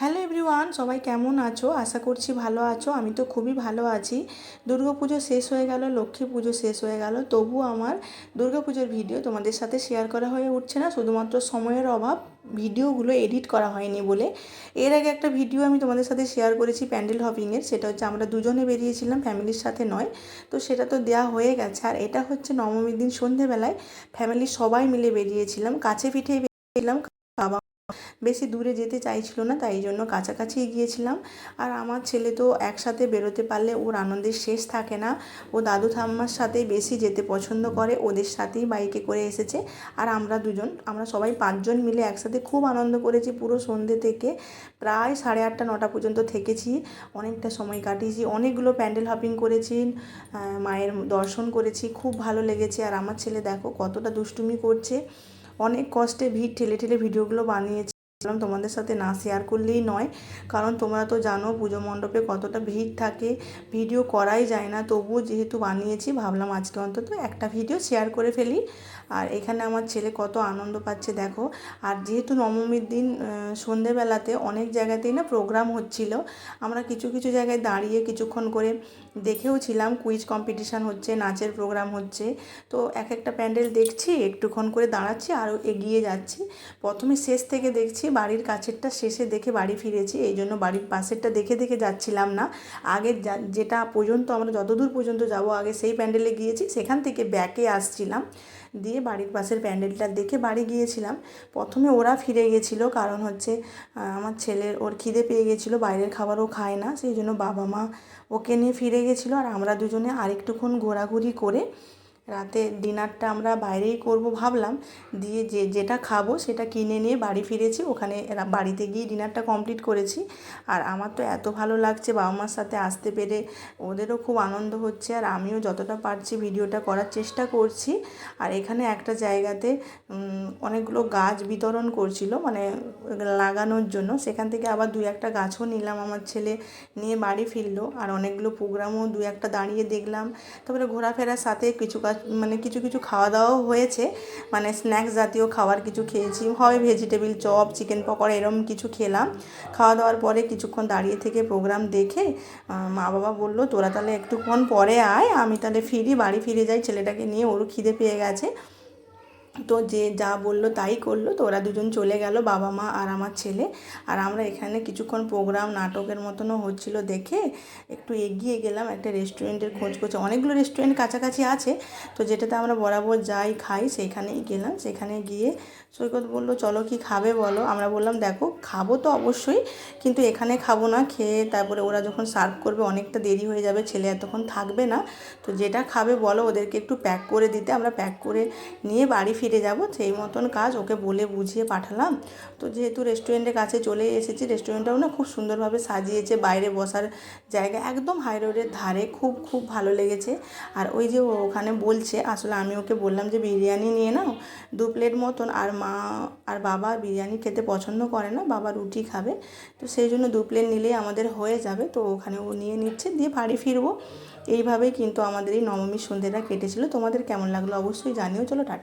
Hello everyone, সবাই কেমন আছো? আশা করছি ভালো আছো। আমি তো খুবই ভালো আছি। পুজো শেষ হয়ে গেল, লক্ষ্মী পুজো শেষ হয়ে গেল। তবু আমার পুজোর ভিডিও তোমাদের সাথে শেয়ার করা হয়ে উঠছে না। শুধুমাত্র সময়ের অভাব, ভিডিওগুলো এডিট করা হয়নি বলে। এর আগে একটা ভিডিও আমি তোমাদের সাথে শেয়ার করেছি প্যান্ডেল হপিংয়ের সেটা হচ্ছে আমরা দুজনে বেরিয়েছিলাম ফ্যামিলির সাথে নয়। তো সেটা তো দেওয়া হয়ে গেছে। আর এটা হচ্ছে নবমীর দিন সন্ধেবেলায় ফ্যামিলির সবাই মিলে বেরিয়েছিলাম। কাছে পিঠে বেরিয়েছিলাম, বাবা বেশি দূরে যেতে চাইছিল না, তাই জন্য কাছাকাছি গিয়েছিলাম। আর আমার ছেলে তো একসাথে বেরোতে পারলে ওর আনন্দের শেষ থাকে না। ও দাদু ঠাম্মার সাথেই বেশি যেতে পছন্দ করে, ওদের সাথেই বাইকে করে এসেছে। আর আমরা দুজন, আমরা সবাই পাঁচজন মিলে একসাথে খুব আনন্দ করেছি পুরো সন্ধ্যে থেকে। প্রায় সাড়ে আটটা, নটা পর্যন্ত থেকেছি। অনেকটা সময় কাটিয়েছি, অনেকগুলো প্যান্ডেল হপিং করেছি মায়ের দর্শন করেছি, খুব ভালো লেগেছে। আর আমার ছেলে দেখো কতটা দুষ্টুমি করছে। অনেক কষ্টে ভিড় ঠেলে ঠেলে ভিডিওগুলো বানিয়েছি। তোমাদের সাথে না শেয়ার করলেই নয়, কারণ তোমরা তো জানো পুজো মণ্ডপে কতটা ভিড় থাকে। ভিডিও করাই যায় না, তবুও যেহেতু বানিয়েছি, ভাবলাম আজকে অন্তত একটা ভিডিও শেয়ার করে ফেলি। আর এখানে আমার ছেলে কত আনন্দ পাচ্ছে, দেখো। আর যেহেতু নবমীর দিন সন্ধেবেলাতে অনেক জায়গাতেই না প্রোগ্রাম হচ্ছিল, আমরা কিছু কিছু জায়গায় দাঁড়িয়ে কিছুক্ষণ করে দেখেও ছিলাম কুইজ কম্পিটিশান হচ্ছে, নাচের প্রোগ্রাম হচ্ছে। তো এক একটা প্যান্ডেল দেখছি, একটুক্ষণ করে দাঁড়াচ্ছি, আরও এগিয়ে যাচ্ছি। প্রথমে শেষ থেকে দেখছি, বাড়ির কাছেরটা শেষে দেখে বাড়ি ফিরেছি, এই জন্য বাড়ির পাশেরটা দেখে দেখে যাচ্ছিলাম না। আগে যেটা পর্যন্ত আমরা, যতদূর পর্যন্ত যাব, আগে সেই প্যান্ডেলে গিয়েছি, সেখান থেকে ব্যাকে আসছিলাম। দিয়ে বাড়ির পাশের প্যান্ডেলটা দেখে বাড়ি গিয়েছিলাম। প্রথমে ওরা ফিরে গেছিল কারণ হচ্ছে আমার ছেলের ওর খিদে পেয়ে গেছিল বাইরের খাবারও খায় না, সেই জন্য বাবা মা ওকে নিয়ে ফিরে গেছিল আর আমরা দুজনে আরেকটুক্ষণ ঘোরাঘুরি করে রাতে ডিনারটা আমরা বাইরেই করব ভাবলাম, দিয়ে যে যেটা খাব সেটা কিনে নিয়ে বাড়ি ফিরেছি। ওখানে বাড়িতে গিয়ে ডিনারটা কমপ্লিট করেছি। আর আমার তো এত ভালো লাগছে, বাবা মার সাথে আসতে পেরে ওদেরও খুব আনন্দ হচ্ছে। আর আমিও যতটা পারছি ভিডিওটা করার চেষ্টা করছি। আর এখানে একটা জায়গাতে অনেকগুলো গাছ বিতরণ করছিল মানে লাগানোর জন্য। সেখান থেকে আবার দু একটা গাছও নিলাম আমার ছেলে নিয়ে বাড়ি ফিরলো। আর অনেকগুলো প্রোগ্রামও দু একটা দাঁড়িয়ে দেখলাম। তারপরে ঘোরাফেরার সাথে কিছু কাজ মানে কিছু কিছু খাওয়া দাওয়াও হয়েছে। মানে স্ন্যাক্স জাতীয় খাবার কিছু খেয়েছি। হয় ভেজিটেবিল চপ চিকেন পকোড়া, এরম কিছু খেলাম। খাওয়া দাওয়ার পরে কিছুক্ষণ দাঁড়িয়ে থেকে প্রোগ্রাম দেখে মা বাবা বলল, তোরা তাহলে একটুক্ষণ পরে আয়, আমি তাহলে ফিরি, বাড়ি ফিরে যাই, ছেলেটাকে নিয়ে ওরও খিদে পেয়ে গেছে। তো যে যা বলল তাই করল। তো ওরা দুজন চলে গেল, বাবা, মা আর আমার ছেলে। আর আমরা এখানে কিছুক্ষণ প্রোগ্রাম নাটকের মতনও হচ্ছিল দেখে একটু এগিয়ে গেলাম একটা রেস্টুরেন্টের খোঁজ করছে। অনেকগুলো রেস্টুরেন্ট কাছাকাছি আছে, তো যেটাতে আমরা বরাবর যাই, খাই সেইখানেই গেলাম। সেখানে গিয়ে সৈকত বলল, চলো কি খাবে বলো? আমরা বললাম, দেখো, খাব তো অবশ্যই, কিন্তু এখানে খাব না, খেয়ে তারপরে ওরা যখন সার্ভ করবে অনেকটা দেরি হয়ে যাবে, ছেলে এতক্ষণ থাকবে না। তো যেটা খাবে বলো, ওদেরকে একটু প্যাক করে দিতে। আমরা প্যাক করে নিয়ে বাড়ি ফিরে যাব, সেই মতন কাজ ওকে বলে বুঝিয়ে পাঠালাম। তো যেহেতু রেস্টুরেন্টের কাছে চলে এসেছি, রেস্টুরেন্টটাও না খুব সুন্দরভাবে সাজিয়েছে, বাইরে বসার জায়গা একদম হাই রোডের ধারে, খুব খুব ভালো লেগেছে। আর ওই যে ওখানে বলছে, আসলে আমি ওকে বললাম যে বিরিয়ানি নিয়ে নাও, দু প্লেট মতন। আর মা আর বাবা বিরিয়ানি খেতে পছন্দ করে না, বাবা রুটি খাবে। তো সেই জন্য দু প্লেট নিলেই আমাদের হয়ে যাবে, তো ওখানে ও নিয়ে নিচ্ছে, দিয়ে বাড়ি ফিরবো। এইভাবেই কিন্তু আমাদের এই নবমীর সন্ধ্যেটা কেটেছিল। তোমাদের কেমন লাগল অবশ্যই জানিও, চলো টাটা।